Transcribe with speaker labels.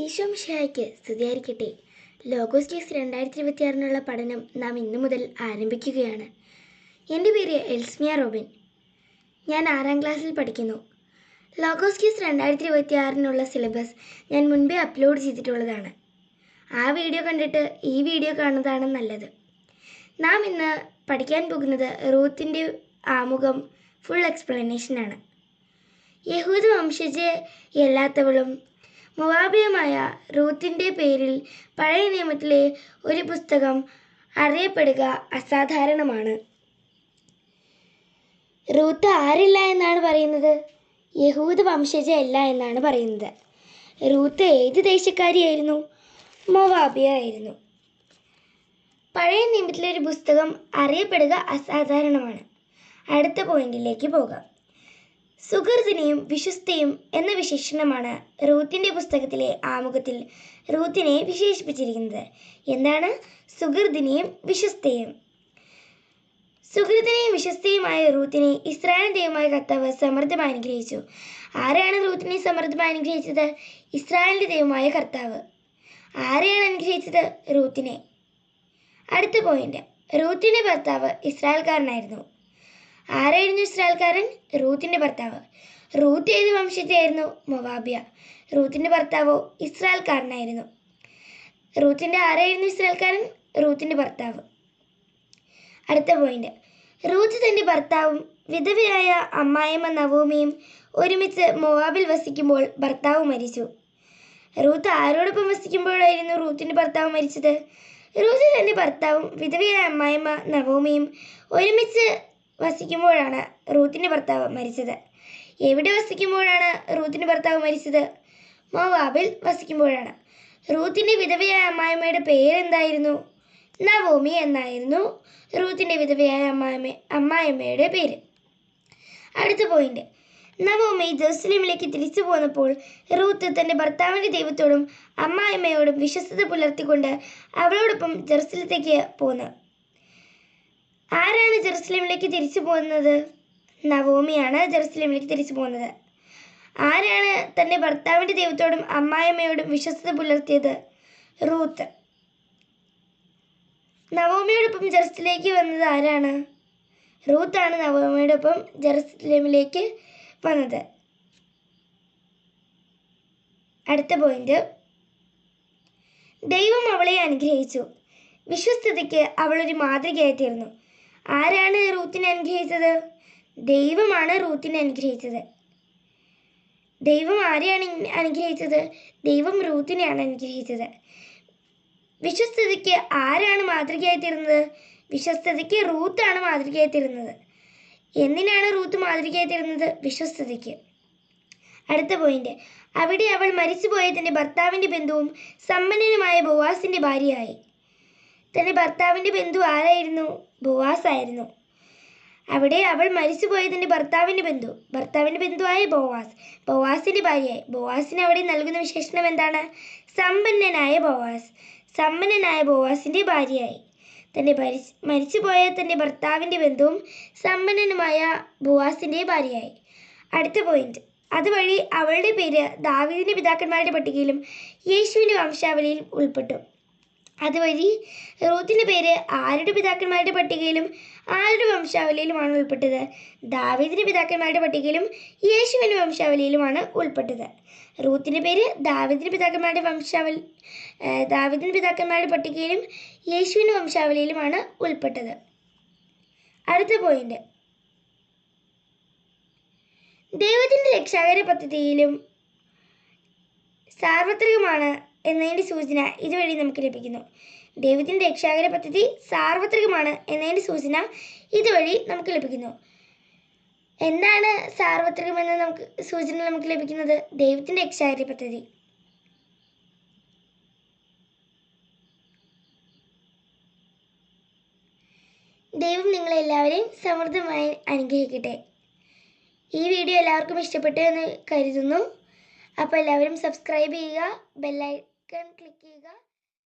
Speaker 1: ഈശോ മിശിഹായ്ക്ക് സ്തുതിയായിരിക്കട്ടെ. Logos case രണ്ടായിരത്തി ഇരുപത്തിയാറിനുള്ള പഠനം നാം ഇന്നു മുതൽ ആരംഭിക്കുകയാണ്. എന്റെ പേര് എൽസ്മിയ റോബിൻ. ഞാൻ ആറാം ക്ലാസ്സിൽ പഠിക്കുന്നു. ലോഗോസ് കേസ് രണ്ടായിരത്തി ഇരുപത്തിയാറിനുള്ള സിലബസ് ഞാൻ മുൻപേ അപ്ലോഡ് ചെയ്തിട്ടുള്ളതാണ്. ആ വീഡിയോ കണ്ടിട്ട് ഈ വീഡിയോ കാണുന്നതാണ് നല്ലത്. നാം ഇന്ന് പഠിക്കാൻ പോകുന്നത് റൂത്തിന്റെ ആമുഖം ഫുൾ എക്സ്പ്ലനേഷനാണ്. യഹൂദ വംശജയല്ലാത്തവളും മുവാബിയുമായ റൂത്തിന്റെ പേരിൽ പഴയ നിയമത്തിലെ ഒരു പുസ്തകം അറിയപ്പെടുക അസാധാരണമാണ്. റൂത്ത് ആരില്ല എന്നാണ് പറയുന്നത്? യഹൂദ വംശജയല്ല എന്നാണ് പറയുന്നത്. റൂത്ത് ഏത് ദേശക്കാരിയായിരുന്നു? മൊവാബിയ ആയിരുന്നു. പഴയ നിയമത്തിലെ ഒരു പുസ്തകം അറിയപ്പെടുക അസാധാരണമാണ്. അടുത്ത പോയിന്റിലേക്ക് പോകാം. സുഹൃത്തിനെയും വിശ്വസ്തയും എന്ന വിശേഷണമാണ് റൂത്തിന്റെ പുസ്തകത്തിലെ ആമുഖത്തിൽ റൂത്തിനെ വിശേഷിപ്പിച്ചിരിക്കുന്നത്. എന്താണ്? സുഹൃത്തിനെയും വിശ്വസ്തയും. സുഹൃത്തിനെയും വിശ്വസ്തയുമായ റൂത്തിനെ ഇസ്രായേൽ ദൈവമായ കർത്താവ് സമൃദ്ധമായി അനുഗ്രഹിച്ചു. ആരാണ് റൂത്തിനെ സമൃദ്ധമായി അനുഗ്രഹിച്ചത്? ഇസ്രായേലിന്റെ ദൈവമായ കർത്താവ്. ആരെയാണ് അനുഗ്രഹിച്ചത്? റൂത്തിനെ. അടുത്ത പോയിന്റ് റൂത്തിന്റെ ഭർത്താവ് ഇസ്രായേൽക്കാരനായിരുന്നു. ആരായിരുന്നു ഇസ്രായേൽക്കാരൻ? റൂത്തിന്റെ ഭർത്താവ്. റൂത്ത് ഏത് വംശത്തെയായിരുന്നു മൊവാബിയ. റൂത്തിന്റെ ഭർത്താവോ ഇസ്രായേൽക്കാരനായിരുന്നു. റൂത്തിന്റെ ആരായിരുന്നു ഇസ്രായേൽക്കാരൻ? റൂത്തിന്റെ ഭർത്താവ്. അടുത്ത പോയിന്റ് റൂത്ത് തന്റെ ഭർത്താവും വിധവയായ അമ്മായിമ്മ നവോമിയും ഒരുമിച്ച് മൊവാബിൽ വസിക്കുമ്പോൾ ഭർത്താവ് മരിച്ചു. റൂത്ത് ആരോടൊപ്പം വസിക്കുമ്പോഴായിരുന്നു റൂത്തിന്റെ ഭർത്താവ് മരിച്ചത്? റൂത്ത് തന്റെ ഭർത്താവും വിധവയായ അമ്മായിമ്മ നവോമിയും ഒരുമിച്ച് വസിക്കുമ്പോഴാണ് റൂത്തിന്റെ ഭർത്താവ് മരിച്ചത്. എവിടെ വസിക്കുമ്പോഴാണ് റൂത്തിന്റെ ഭർത്താവ് മരിച്ചത്? മോവാബിൽ വസിക്കുമ്പോഴാണ്. റൂത്തിന്റെ വിധവയായ അമ്മായിമ്മയുടെ പേരെന്തായിരുന്നു? നവോമി എന്നായിരുന്നു റൂത്തിന്റെ വിധവയായ അമ്മായിമ്മ അമ്മായിമ്മയുടെ പേര്. അടുത്ത പോയിന്റ് നവോമി ജെറുസലേമിലേക്ക് തിരിച്ചു പോന്നപ്പോൾ റൂത്ത് തന്റെ ഭർത്താവിന്റെ ദൈവത്തോടും അമ്മായിമ്മയോടും വിശ്വസ്തത പുലർത്തിക്കൊണ്ട് അവളോടൊപ്പം ജെറുസലത്തേക്ക് പോന്നു. ആരാണ് ജെറുസലേമിലേക്ക് തിരിച്ചു പോകുന്നത്? നവോമിയാണ് ജെറുസലേമിലേക്ക് തിരിച്ചു പോകുന്നത്. ആരാണ് തന്റെ ഭർത്താവിന്റെ ദൈവത്തോടും അമ്മായിമ്മയോടും വിശ്വസ്തത പുലർത്തിയത്? റൂത്ത്. നവോമിയോടൊപ്പം ജെറുസലേമിലേക്ക് വന്നത് ആരാണ്? റൂത്താണ് നവോമിയോടൊപ്പം ജെറുസലേമിലേക്ക് വന്നത്. അടുത്ത പോയിന്റ് ദൈവം അവളെ അനുഗ്രഹിച്ചു. വിശ്വസ്തതയ്ക്ക് അവളൊരു മാതൃകയായി തീർന്നു ആരാണ് റൂത്തിനെ അനുഗ്രഹിച്ചത്? ദൈവമാണ് റൂത്തിനെ അനുഗ്രഹിച്ചത്. ദൈവം ആരെയാണ് അനുഗ്രഹിച്ചത്? ദൈവം റൂത്തിനെയാണ് അനുഗ്രഹിച്ചത്. വിശ്വസ്തതയ്ക്ക് ആരാണ് മാതൃകയായി തീരുന്നത് വിശ്വസ്തതയ്ക്ക് റൂത്താണ് മാതൃകയായി തീരുന്നത് എന്തിനാണ് റൂത്ത് മാതൃകയായി തീരുന്നത് വിശ്വസ്തതയ്ക്ക്. അടുത്ത പോയിന്റ് അവിടെ അവൾ മരിച്ചുപോയതിന്റെ ഭർത്താവിന്റെ ബന്ധുവും സമ്പന്നനുമായ ബോവാസിന്റെ ഭാര്യയായി. തന്റെ ഭർത്താവിന്റെ ബന്ധു ആരായിരുന്നു? ബോവാസ് ആയിരുന്നു അവിടെ അവൾ മരിച്ചുപോയതിന്റെ ഭർത്താവിന്റെ ബന്ധു. ഭർത്താവിന്റെ ബന്ധുവായ ബോവാസ്. ബോവാസിന്റെ ഭാര്യയായി. ബോവാസിന് അവിടെ നൽകുന്ന വിശേഷണം എന്താണ്? സമ്പന്നനായ ബോവാസ്. സമ്പന്നനായ ബോവാസിന്റെ ഭാര്യയായി. തന്റെ മരിച്ച് മരിച്ചുപോയ തന്റെ ഭർത്താവിന്റെ ബന്ധുവും സമ്പന്നനുമായ ബോവാസിന്റെ ഭാര്യയായി. അടുത്ത പോയിന്റ് അതുവഴി അവളുടെ പേര് ദാവീദിന്റെ പിതാക്കന്മാരുടെ പട്ടികയിലും യേശുവിന്റെ വംശാവലിയിൽ ഉൾപ്പെട്ടു. അതുവഴി റൂത്തിന്റെ പേര് ആരുടെ പിതാക്കന്മാരുടെ പട്ടികയിലും ആരുടെ വംശാവലിയിലുമാണ് ഉൾപ്പെട്ടത്? ദാവീദിന്റെ പിതാക്കന്മാരുടെ പട്ടികയിലും യേശുവിന്റെ വംശാവലിയിലുമാണ് ഉൾപ്പെട്ടത്. റൂത്തിന്റെ പേര് ദാവീദിന്റെ പിതാക്കന്മാരുടെ വംശാവലി ദാവിദിന്റെ പിതാക്കന്മാരുടെ പട്ടികയിലും യേശുവിന്റെ വംശാവലിയിലുമാണ് ഉൾപ്പെട്ടത്. അടുത്ത പോയിന്റ് ദൈവത്തിന്റെ രക്ഷാകര പദ്ധതിയിലും സാർവത്രികമാണ് എന്നതിന്റെ സൂചന ഇതുവഴി നമുക്ക് ലഭിക്കുന്നു. ദൈവത്തിന്റെ രക്ഷാകര പദ്ധതി സാർവത്രികമാണ് എന്നതിന്റെ സൂചന ഇതുവഴി നമുക്ക് ലഭിക്കുന്നു. എന്താണ് സാർവത്രികമെന്ന് നമുക്ക് സൂചന നമുക്ക് ലഭിക്കുന്നത്? ദൈവത്തിന്റെ രക്ഷാകര പദ്ധതി. ദൈവം നിങ്ങളെല്ലാവരെയും സമൃദ്ധമായി അനുഗ്രഹിക്കട്ടെ. ഈ വീഡിയോ എല്ലാവർക്കും ഇഷ്ടപ്പെട്ടു എന്ന് കരുതുന്നു. അപ്പോൾ എല്ലാവരും സബ്സ്ക്രൈബ് ചെയ്യുക चिकन क्लिक कीजिएगा